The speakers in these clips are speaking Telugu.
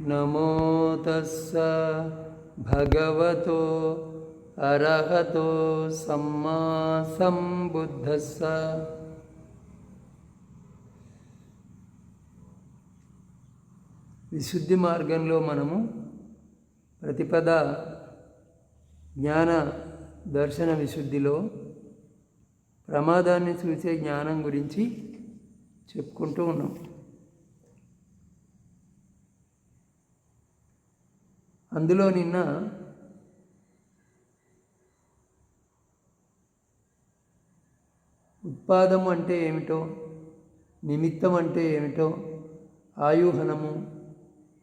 నమో తస్స భగవతో అర్హతో సమ్మా సంబుద్ధస్స. విశుద్ధి మార్గంలో మనము ప్రతిపద జ్ఞాన దర్శన విశుద్ధిలో ప్రమాదాన్ని చూసే జ్ఞానం గురించి చెప్పుకుంటూ ఉన్నాం. అందులో నిన్న ఉత్పాదము అంటే ఏమిటో నిమిత్తం అంటే ఏమిటో ఆయుహనము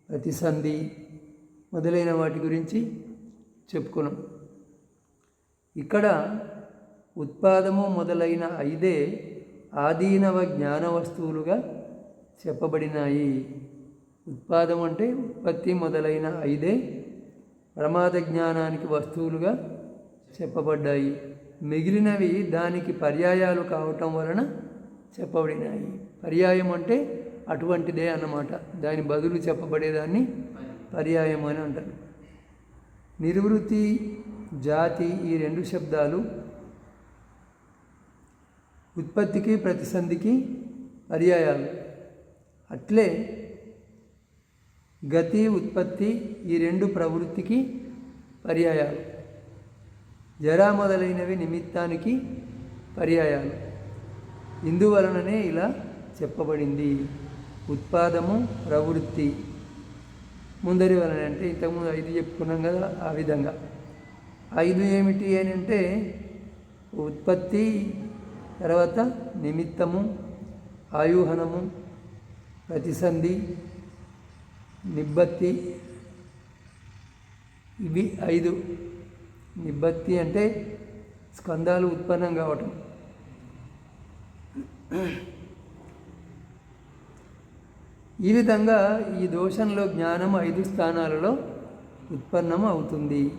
ప్రతిసంధి మొదలైన వాటి గురించి చెప్పుకున్నాం. ఇక్కడ ఉత్పాదము మొదలైన ఐదే ఆదీనవ జ్ఞాన వస్తువులుగా చెప్పబడినాయి. ఉత్పాదం అంటే ఉత్పత్తి మొదలైన ఐదే ప్రమాద జ్ఞానానికి వస్తువులుగా చెప్పబడ్డాయి. మిగిలినవి దానికి పర్యాయాలు కావటం వలన చెప్పబడినాయి. పర్యాయం అంటే అటువంటిదే అన్నమాట. దాని బదులు చెప్పబడేదాన్ని పర్యాయం అని అంటారు. నిర్వృత్తి జాతి ఈ రెండు శబ్దాలు ఉత్పత్తికి ప్రతిసంధికి పర్యాయాలు. అట్లే గతి ఉత్పత్తి ఈ రెండు ప్రవృత్తికి పర్యాయాలు. జరా మొదలైనవి నిమిత్తానికి పర్యాయాలు. ఇందువలననే ఇలా చెప్పబడింది. ఉత్పాదము ప్రవృత్తి. ముందరి వలన అంటే ఇంతకుముందు ఐదు చెప్పుకున్నాం కదా ఆ విధంగా. ఐదు ఏమిటి అని అంటే ఉత్పత్తి తర్వాత నిమిత్తము ఆయుహనము ప్రతిసంధి నిబ్బత్తి. ఇవి ఐదు. నిబ్బత్తి అంటే స్కందాలు ఉత్పన్నం కావటం. ఈ విధంగా ఈ దోషంలో జ్ఞానం ఐదు స్థానాలలో ఉత్పన్నం అవుతుంది.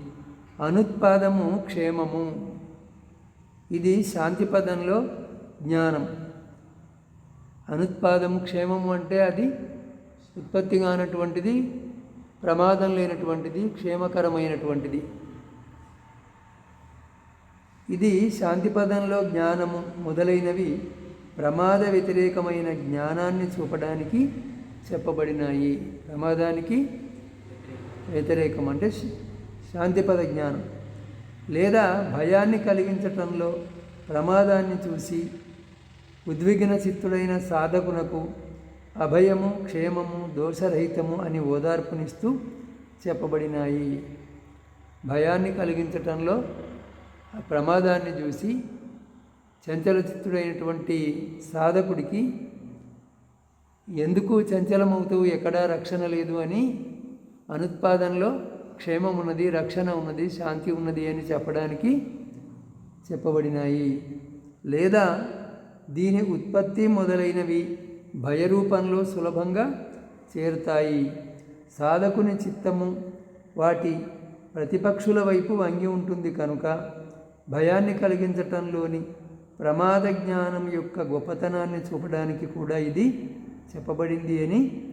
అనుత్పాదము క్షేమము. ఇది శాంతి పదంలో జ్ఞానం. అనుత్పాదము క్షేమము అంటే అది ఉత్పత్తి కానటువంటిది ప్రమాదం లేనటువంటిది క్షేమకరమైనటువంటిది. ఇది శాంతిపదంలో జ్ఞానము మొదలైనవి ప్రమాద వ్యతిరేకమైన జ్ఞానాన్ని చూపడానికి చెప్పబడినాయి. ప్రమాదానికి వ్యతిరేకం అంటే శాంతిపద జ్ఞానం. లేదా భయాన్ని కలిగించటంలో ప్రమాదాన్ని చూసి ఉద్విగ్న చిత్తుడైన సాధకునకు అభయము క్షేమము దోషరహితము అని ఓదార్పునిస్తూ చెప్పబడినాయి. భయాన్ని కలిగించటంలో ఆ ప్రమాదాన్ని చూసి చంచలచిత్తుడైనటువంటి సాధకుడికి ఎందుకు చంచలమవుతూ ఎక్కడా రక్షణ లేదు అని అనుత్పాదనలో క్షేమం ఉన్నది రక్షణ ఉన్నది శాంతి ఉన్నది అని చెప్పడానికి చెప్పబడినాయి. లేదా దీని ఉత్పత్తి మొదలైనవి భయరూపంలో సులభంగా చేరుతాయి. సాధకుని చిత్తము వాటి ప్రతిపక్షుల వైపు వంగి ఉంటుంది కనుక భయాన్ని కలిగించటంలోని ప్రమాద జ్ఞానం యొక్క గొప్పతనాన్ని చూపడానికి కూడా ఇది చెప్పబడింది అని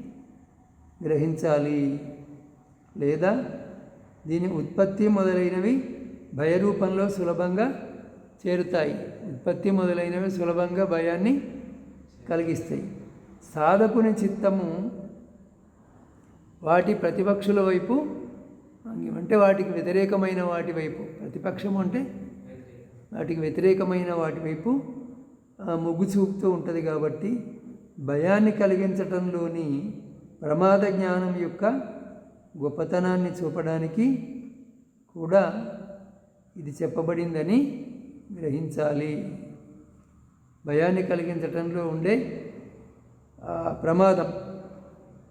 గ్రహించాలి. లేదా దీని ఉత్పత్తి మొదలైనవి భయరూపంలో సులభంగా చేరుతాయి. ఉత్పత్తి మొదలైనవి సులభంగా భయాన్ని కలిగిస్తాయి. సాధకుని చిత్తము వాటి ప్రతిపక్షుల వైపు అంటే వాటికి వ్యతిరేకమైన వాటి వైపు. ప్రతిపక్షం అంటే వాటికి వ్యతిరేకమైన వాటి వైపు మొగ్గు చూపుతూ ఉంటుంది కాబట్టి భయాన్ని కలిగించటంలోని ప్రమాద జ్ఞానం యొక్క గొప్పతనాన్ని చూపడానికి కూడా ఇది చెప్పబడిందని గ్రహించాలి. భయాన్ని కలిగించటంలో ఉండే ప్రమాదం.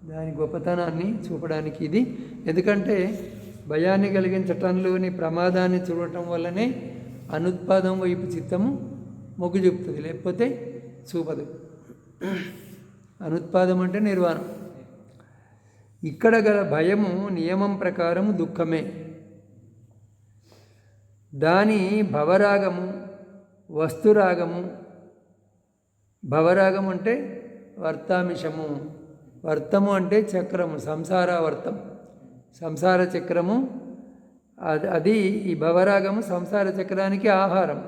దాని గొప్పతనాన్ని చూపడానికి ఇది. ఎందుకంటే భయాన్ని కలిగించటంలోని ప్రమాదాన్ని చూడటం వల్లనే అనుత్పాదం వైపు చిత్తము మొగ్గు చూపుతుంది. లేకపోతే చూపదు. అనుత్పాదం అంటే నిర్వాణం. ఇక్కడ గల భయము నియమం ప్రకారం దుఃఖమే. దాని భవరాగము వస్తురాగము. భవరాగం అంటే వర్తామిషము. వర్తము అంటే చక్రము సంసారావర్తం సంసార చక్రము అది అది ఈ భవరాగము సంసార చక్రానికి ఆహారం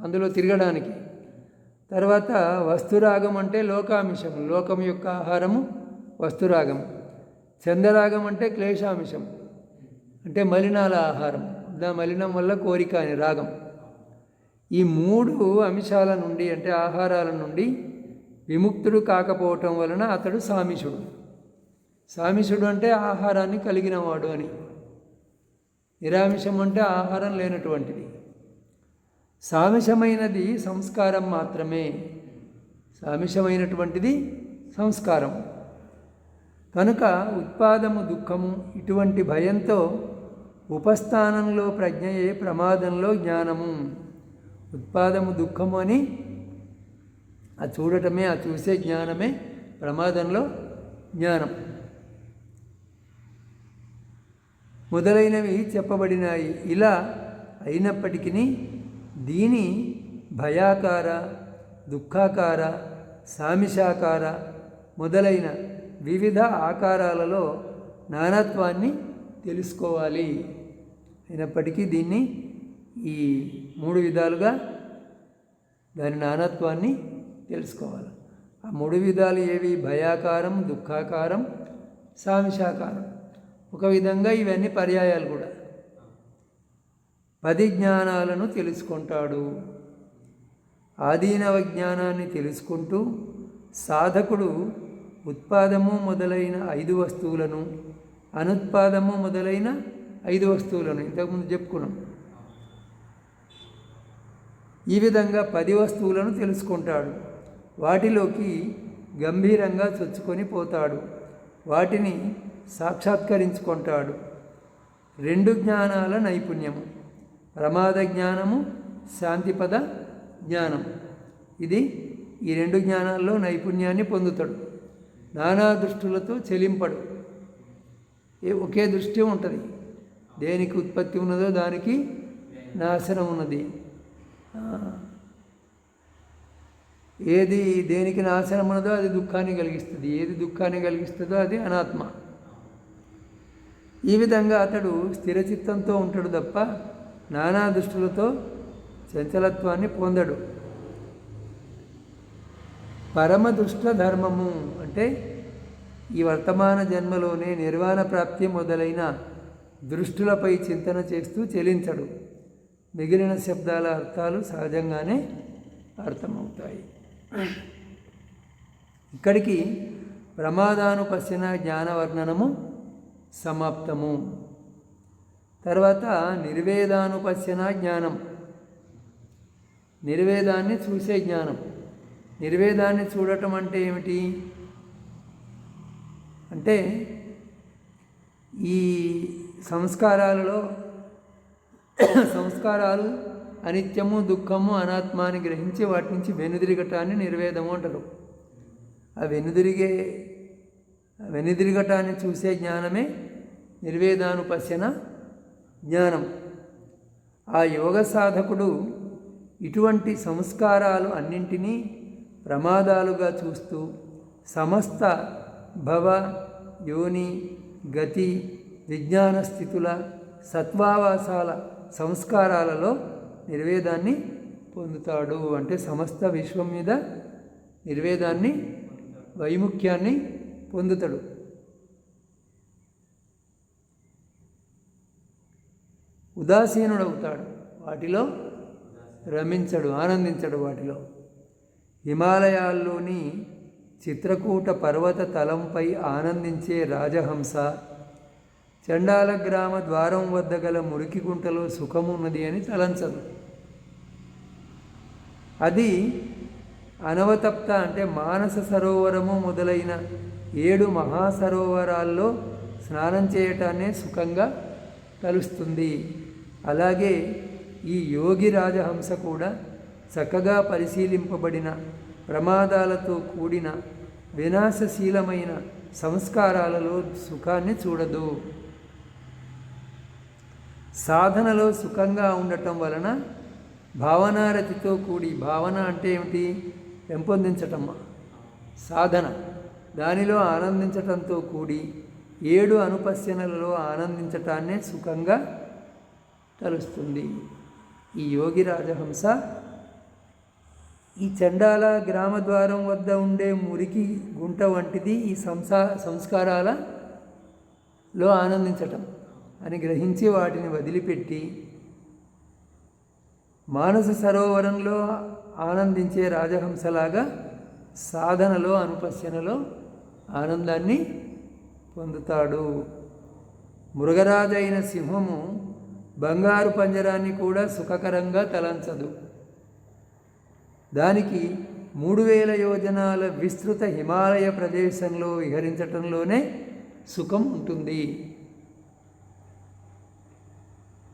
అందులో తిరగడానికి. తర్వాత వస్తురాగం అంటే లోకామిషం లోకం యొక్క ఆహారము వస్తురాగం చందరాగం అంటే క్లేశామిషం అంటే మలినాల ఆహారం. దా మలినం వల్ల కోరిక అని రాగం. ఈ మూడు అంశాల నుండి అంటే ఆహారాల నుండి విముక్తుడు కాకపోవటం వలన అతడు సామిషుడు. సామిషుడు అంటే ఆహారాన్ని కలిగినవాడు అని. నిరామిషం అంటే ఆహారం లేనటువంటిది. సామిషమైనది సంస్కారం మాత్రమే. సామిషమైనటువంటిది సంస్కారం. కనుక ఉత్పాదము దుఃఖము ఇటువంటి భయంతో ఉపస్థానంలో ప్రజ్ఞయే ప్రమాదంలో జ్ఞానము. ఉత్పాదము దుఃఖము అని ఆ చూడటమే ఆ చూసే జ్ఞానమే ప్రమాదంలో జ్ఞానం. మొదలైనవి చెప్పబడినాయి. ఇలా అయినప్పటికీ దీని భయాకార దుఃఖాకార సామిషాకార మొదలైన వివిధ ఆకారాలలో నానత్వాన్ని తెలుసుకోవాలి. అయినప్పటికీ దీన్ని ఈ మూడు విధాలుగా దాని నానత్వాన్ని తెలుసుకోవాలి. ఆ మూడు విధాలు ఏవి? భయాకారం దుఃఖాకారం సామిషాకారం. ఒక విధంగా ఇవన్నీ పర్యాయాలు కూడా. పది జ్ఞానాలను తెలుసుకుంటాడు. ఆదీనవ జ్ఞానాన్ని తెలుసుకుంటూ సాధకుడు ఉత్పాదము మొదలైన ఐదు వస్తువులను అనుత్పాదము మొదలైన ఐదు వస్తువులను ఇంతకుముందు చెప్పుకున్నాం. ఈ విధంగా పది వస్తువులను తెలుసుకుంటాడు. వాటిలోకి గంభీరంగా చొచ్చుకొని పోతాడు. వాటిని సాక్షాత్కరించుకుంటాడు. రెండు జ్ఞానాల నైపుణ్యము. ప్రమాద జ్ఞానము శాంతిపద జ్ఞానం. ఇది ఈ రెండు జ్ఞానాల్లో నైపుణ్యాన్ని పొందుతాడు. నానా దృష్టులతో చెలింపడు. ఏ ఒకే దృష్టి ఉంటుంది. దేనికి ఉత్పత్తి ఉన్నదో దానికి నాశనం ఉన్నది. ఏది దేనికి నాశనం ఉన్నదో అది దుఃఖాన్ని కలిగిస్తుంది. ఏది దుఃఖాన్ని కలిగిస్తుందో అది అనాత్మ. ఈ విధంగా అతడు స్థిరచిత్తంతో ఉంటాడు తప్ప నానా దృష్టిలతో చంచలత్వాన్ని పొందడు. పరమదుష్ట ధర్మము అంటే ఈ వర్తమాన జన్మలోనే నిర్వాణ ప్రాప్తి మొదలైన దృష్టులపై చింతన చేస్తూ చెలించడు. మిగిలిన శబ్దాల అర్థాలు సహజంగానే అర్థమవుతాయి. ఇక్కడికి ప్రమాదానుపశ్యన జ్ఞానవర్ణనము సమాప్తము. తర్వాత నిర్వేదానుపశ్యన జ్ఞానం. నిర్వేదాన్ని చూసే జ్ఞానం. నిర్వేదాన్ని చూడటం అంటే ఏమిటి? అంటే ఈ సంస్కారాలలో సంస్కారాలు అనిత్యము దుఃఖము అనాత్మ అని గ్రహించి వాటి నుంచి వెనుదిరిగటాన్ని నిర్వేదము అంటారు. ఆ వెనుదిరిగే వెనుదిరిగటాన్ని చూసే జ్ఞానమే నిర్వేదానుపశ్యన జ్ఞానం. ఆ యోగ సాధకుడు ఇటువంటి సంస్కారాలు అన్నింటినీ ప్రమాదాలుగా చూస్తూ సమస్త భవ యోని గతి విజ్ఞాన స్థితుల సత్వావాసాల సంస్కారాలలో నిర్వేదాన్ని పొందుతాడు అంటే సమస్త విశ్వం మీద నిర్వేదాన్ని వైముఖ్యాన్ని పొందుతాడు. ఉదాసీనుడవుతాడు వాటిలో రమించడు ఆనందించడు వాటిలో. హిమాలయాల్లోని చిత్రకూట పర్వత తలంపై ఆనందించే రాజహంస చండాల గ్రామ ద్వారం వద్ద గల మురికి గుంటలో సుఖమున్నది అని తలంచదు. అది అనవతప్త అంటే మానస సరోవరము మొదలైన ఏడు మహాసరోవరాల్లో స్నానం చేయటాన్నే సుఖంగా కలుస్తుంది అలాగే ఈ యోగి రాజహంస కూడా చక్కగా పరిశీలింపబడిన ప్రమాదాలతో కూడిన వినాశశీలమైన సంస్కారాలలో సుఖాన్ని చూడదు. సాధనలో సుఖంగా ఉండటం వలన భావనారతితో కూడి భావన అంటే ఏమిటి? పెంపొందించటం. సాధన. దానిలో ఆనందించటంతో కూడి ఏడు అనుపశ్యనలలో ఆనందించటాన్నే సుఖంగా తలుస్తుంది. ఈ యోగి రాజహంస ఈ చండాల గ్రామద్వారం వద్ద ఉండే మురికి గుంట వంటిది ఈ సంసా సంస్కారాలలో ఆనందించటం. అని గ్రహించి వాటిని వదిలిపెట్టి మానస సరోవరంలో ఆనందించే రాజహంసలాగా సాధనలో అనుపశ్యనలో ఆనందాన్ని పొందుతాడు. మృగరాజైన సింహము బంగారు పంజరాన్ని కూడా సుఖకరంగా తలంచదు. దానికి మూడు వేల యోజనాల విస్తృత హిమాలయ ప్రదేశంలో విహరించటంలోనే సుఖం ఉంటుంది.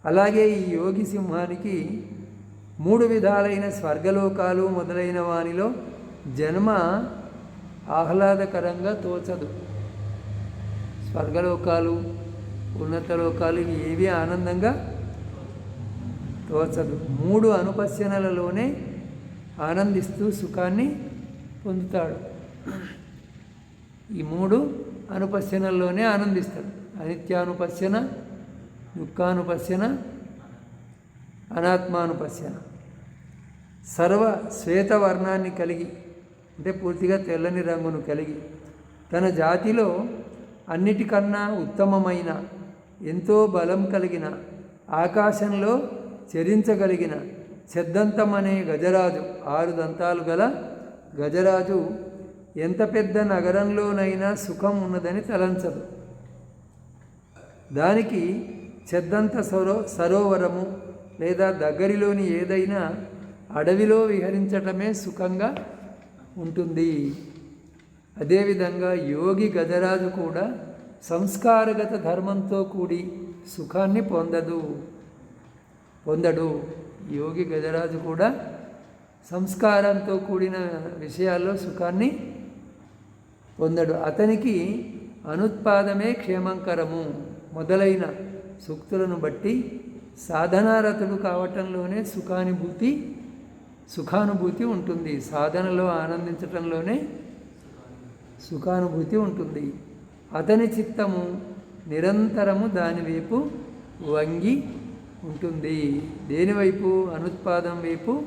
అలాగే ఈ యోగి సింహానికి మూడు విధాలైన స్వర్గలోకాలు మొదలైన వానిలో జన్మ ఆహ్లాదకరంగా తోచదు. స్వర్గలోకాలు ఉన్నత లోకాలు ఏవి ఆనందంగా తోచదు. మూడు అనుపశ్యనలలోనే ఆనందిస్తూ సుఖాన్ని పొందుతాడు. ఈ మూడు అనుపశ్యనల్లోనే ఆనందిస్తాడు. అనిత్యానుపశ్యన దుఃఖానుపశ్యన అనాత్మానుపశ్యన. సర్వ శ్వేతవర్ణాన్ని కలిగి అంటే పూర్తిగా తెల్లని రంగును కలిగి తన జాతిలో అన్నిటికన్నా ఉత్తమమైన ఎంతో బలం కలిగిన ఆకాశంలో చరించగలిగిన చెద్దంతం అనే గజరాజు ఆరు దంతాలు గల గజరాజు ఎంత పెద్ద నగరంలోనైనా సుఖం ఉన్నదని తలంచదు. దానికి చెద్దంత సరో సరోవరము లేదా దగ్గరిలోని ఏదైనా అడవిలో విహరించటమే సుఖంగా ఉంటుంది. అదేవిధంగా యోగి గజరాజు కూడా సంస్కారగత ధర్మంతో కూడి సుఖాన్ని పొందదు. పొందడు. యోగి గజరాజు కూడా సంస్కారంతో కూడిన విషయాల్లో సుఖాన్ని పొందడు. అతనికి అనుత్పాదమే క్షేమంకరము. మొదలైన సూక్తులను బట్టి సాధనారతుడు కావటంలోనే సుఖానుభూతి సుఖానుభూతి ఉంటుంది. సాధనలో ఆనందించటంలోనే సుఖానుభూతి ఉంటుంది. అతని చిత్తము నిరంతరము దానివైపు వంగి ఉంటుంది. దేనివైపు అనుత్పాదం వైపు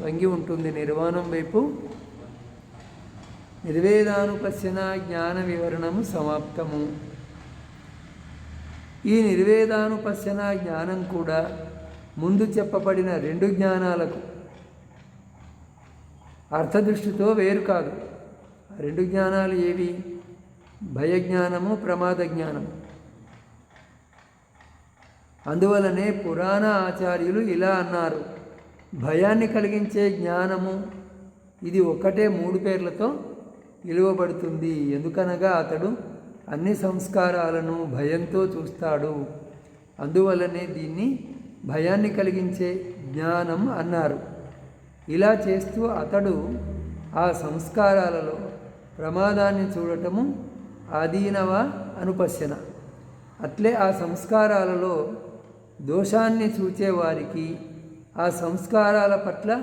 వంగి ఉంటుంది. నిర్వాణం వైపు నిర్వేదానుపశ్యన జ్ఞాన వివరణము సమాప్తము. ఈ నిర్వేదానుపశన జ్ఞానం కూడా ముందు చెప్పబడిన రెండు జ్ఞానాలకు. అర్థదృష్టితో వేరు కాదు. రెండు జ్ఞానాలు ఏవి? భయజ్ఞానము ప్రమాద జ్ఞానము అందువలనే పురాణ ఆచార్యులు ఇలా అన్నారు. భయాన్ని కలిగించే జ్ఞానము ఇది ఒక్కటే మూడు పేర్లతో పిలువబడుతుంది. ఎందుకనగా అతడు అన్ని సంస్కారాలను భయంతో చూస్తాడు. అందువల్లనే దీన్ని భయాన్ని కలిగించే జ్ఞానం అన్నారు. ఇలా చేస్తూ అతడు ఆ సంస్కారాలలో ప్రమాదాన్ని చూడటము ఆధీనవ అనుపశ్యన. అట్లే ఆ సంస్కారాలలో దోషాన్ని చూచేవారికి ఆ సంస్కారాల పట్ల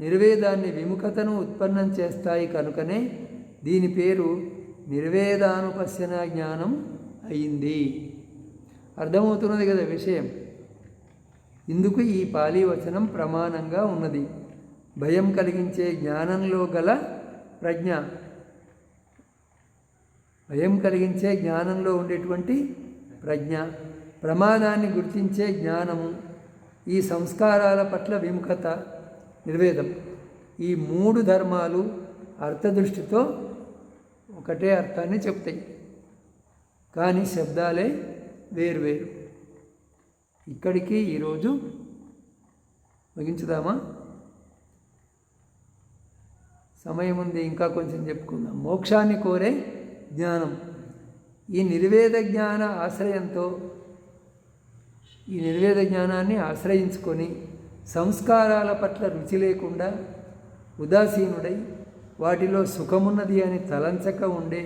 నిర్వేదాన్ని విముఖతను ఉత్పన్నం చేస్తాయి కనుకనే దీని పేరు నిర్వేదానుపశ్యన జ్ఞానం అయింది. అర్థమవుతున్నది కదా విషయం. ఇందుకు ఈ పాలీవచనం ప్రమాణంగా ఉన్నది. భయం కలిగించే జ్ఞానంలో గల ప్రజ్ఞ. భయం కలిగించే జ్ఞానంలో ఉండేటువంటి ప్రజ్ఞ. ప్రమాదాన్ని గుర్తించే జ్ఞానము. ఈ సంస్కారాల పట్ల విముఖత. నిర్వేదం. ఈ మూడు ధర్మాలు అర్థదృష్టితో ఒకటే అర్థాన్ని చెప్తాయి. కానీ శబ్దాలే వేరువేరు. ఇక్కడికి ఈరోజు ముగించుదామా? సమయం ఉంది ఇంకా కొంచెం చెప్పుకుందాం. మోక్షాన్ని కోరే జ్ఞానం. ఈ నిర్వేద జ్ఞాన ఆశ్రయంతో ఈ నిర్వేద జ్ఞానాన్ని ఆశ్రయించుకొని సంస్కారాల పట్ల రుచి లేకుండా ఉదాసీనుడై వాటిలో సుఖమున్నది అని తలంచక ఉండే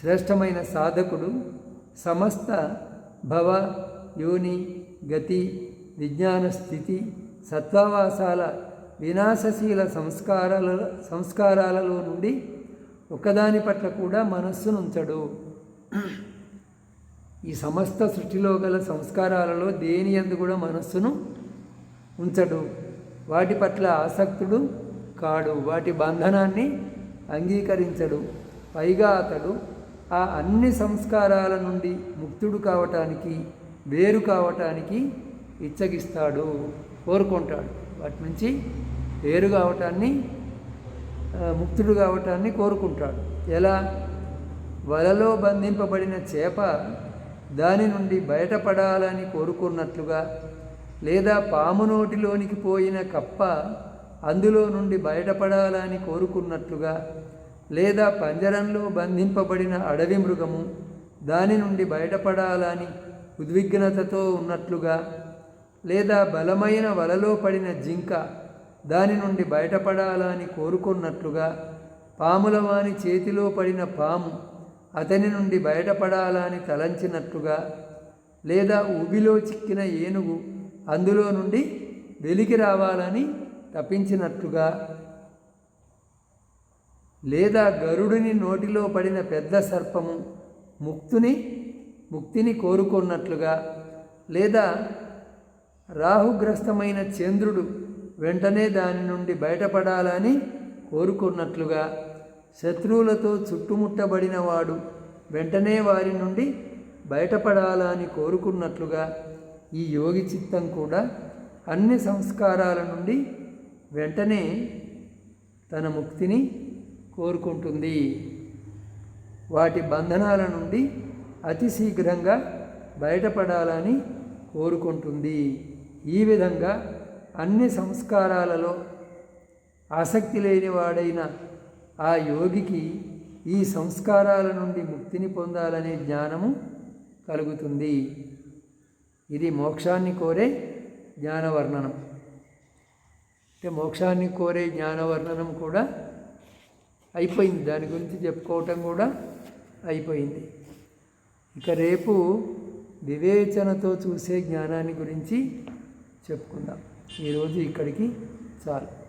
శ్రేష్టమైన సాధకుడు సమస్త భవ యోని గతి విజ్ఞాన స్థితి సత్వావాసాల వినాశశీల సంస్కారాల సంస్కారాలలో నుండి ఒకదాని పట్ల కూడా మనస్సును ఉంచడు ఈ సమస్త సృష్టిలో గల సంస్కారాలలో దేని ఎందు కూడా మనస్సును ఉంచడు. వాటి పట్ల ఆసక్తుడు కాడు. వాటి బంధనాన్ని అంగీకరించడు. పైగా అతడు ఆ అన్ని సంస్కారాల నుండి ముక్తుడు కావటానికి వేరు కావటానికి ఇచ్చగిస్తాడు. కోరుకుంటాడు. వాటి నుంచి వేరు కావటాన్ని ముక్తుడు కావటాన్ని కోరుకుంటాడు. ఎలా? వలలో బంధింపబడిన చేప దాని నుండి బయటపడాలని కోరుకున్నట్లుగా లేదా పాము నోటిలోనికి పోయిన కప్ప అందులో నుండి బయటపడాలని కోరుకున్నట్లుగా లేదా పంజరంలో బంధింపబడిన అడవి మృగము దాని నుండి బయటపడాలని ఉద్విగ్నతతో ఉన్నట్లుగా లేదా బలమైన వలలో పడిన జింక దాని నుండి బయటపడాలని కోరుకున్నట్లుగా పాములవాని చేతిలో పడిన పాము అతని నుండి బయటపడాలని తలంచినట్లుగా లేదా ఊబిలో చిక్కిన ఏనుగు అందులో నుండి వెలికి రావాలని తప్పించినట్లుగా లేదా గరుడుని నోటిలో పడిన పెద్ద సర్పము ముక్తుని ముక్తిని కోరుకున్నట్లుగా లేదా రాహుగ్రస్తమైన చంద్రుడు వెంటనే దాని నుండి బయటపడాలని కోరుకున్నట్లుగా శత్రువులతో చుట్టుముట్టబడిన వాడు వెంటనే వారి నుండి బయటపడాలని కోరుకున్నట్లుగా ఈ యోగి చిత్తం కూడా అన్ని సంస్కారాల నుండి వెంటనే తన ముక్తిని కోరుకుంటుంది. వాటి బంధనాల నుండి అతి శీఘ్రంగా బయటపడాలని కోరుకుంటుంది. ఈ విధంగా అన్ని సంస్కారాలలో ఆసక్తి లేనివాడైన ఆ యోగికి ఈ సంస్కారాల నుండి ముక్తిని పొందాలనే జ్ఞానము కలుగుతుంది. ఇది మోక్షాన్ని కోరే జ్ఞానవర్ణనం. అంటే మోక్షాన్ని కోరే జ్ఞానవర్ణనం కూడా అయిపోయింది. దాని గురించి చెప్పుకోవటం కూడా అయిపోయింది. ఇక రేపు వివేచనతో చూసే జ్ఞానాన్ని గురించి చెప్పుకుందాం. ఈరోజు ఇక్కడికి చాలు.